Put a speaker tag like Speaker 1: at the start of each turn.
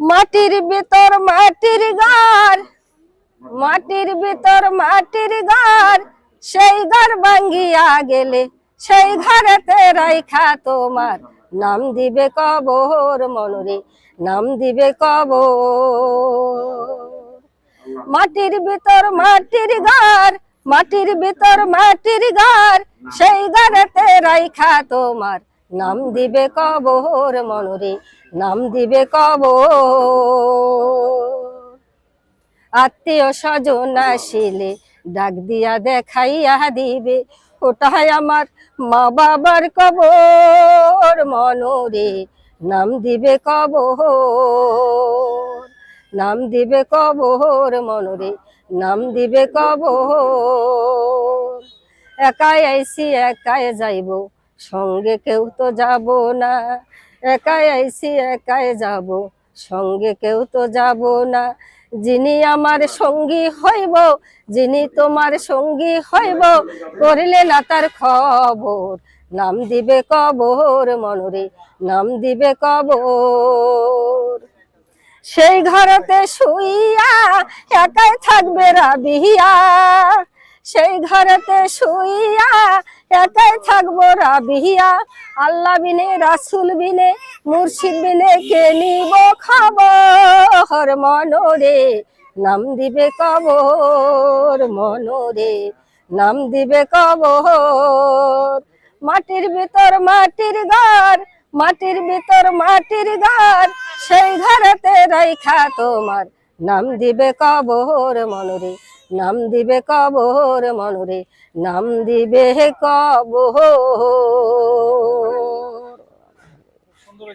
Speaker 1: মাটির ভিতর মাটির ঘর, মাটির ভিতর মাটির ঘর, সেই ঘর ভাঙ্গিয়া গেলে সেই ঘরেতে রাইখা তোমার। নাম দিবে কবর মনরে, নাম দিবে কবর। মাটির ভিতর মাটির ঘর, মাটির ভিতর মাটির ঘর, সেই ঘরেতে রাইখা তোমার। নাম দিবে কবর মনরে নাম দিবে কবর। আত্মীয় স্বজন আসিলে ডাক দিয়া দেখাইয়া দিবে ওটাই আমার মা বাবার কবর মনরে নাম দিবে কবর। নাম দিবে কবর মনরে নাম দিবে কবর। একাই আইসি একাই যাইব সঙ্গে কেউ তো যাব না। একাই আইসি, একাই যাব। সঙ্গে কেউ তো যাব না। যিনি আমার সঙ্গী হইব, যিনি তোমার সঙ্গী হইব, করিলে না তার খবর। নাম দিবে কবর মনরে, নাম দিবে কবর। সেই ঘরতে শুইয়া একাই থাকবে রাবিয়া। সেই ঘরতে শুইয়া একাই থাকব রাবিয়া। আল্লাহ বিনে, রাসুল বিনে, মুর্শিদ বিনে কে নিব খবর মনরে? নাম দিবে কবর মনরে। নাম দিবে কবর। মাটির ভিতর মাটির ঘর, মাটির ভিতর মাটির ঘর। সেই ঘরেতে রাইখা তোমার। নাম দিবে কবর মনরে। নাম দিবে কবর মনরে নাম দিবে কবর।
Speaker 2: সুন্দর